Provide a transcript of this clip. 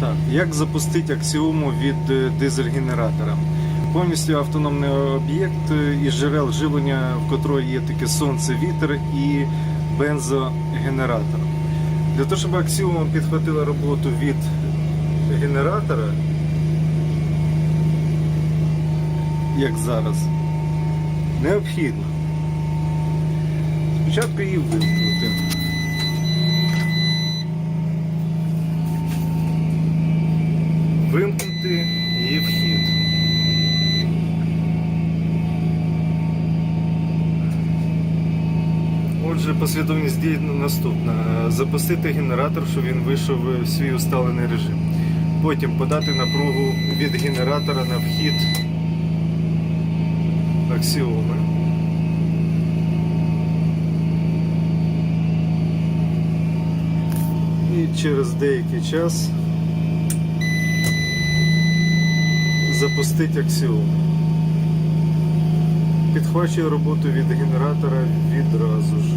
Так, як запустити аксіому від е, дизель-генератора? Повністю автономний об'єкт е, із джерел живлення, в котрої є таке сонце, вітер і бензогенератор. Для того, щоб аксіома підхватила роботу від генератора, як зараз, необхідно спочатку її вимкнути. Вимкнути її вхід. Отже, послідовність дій наступна. Запустити генератор, щоб він вийшов в свій усталений режим. Потім подати напругу від генератора на вхід аксіоми. І через деякий час запустити аксіому. Підхвачує роботу від генератора відразу ж.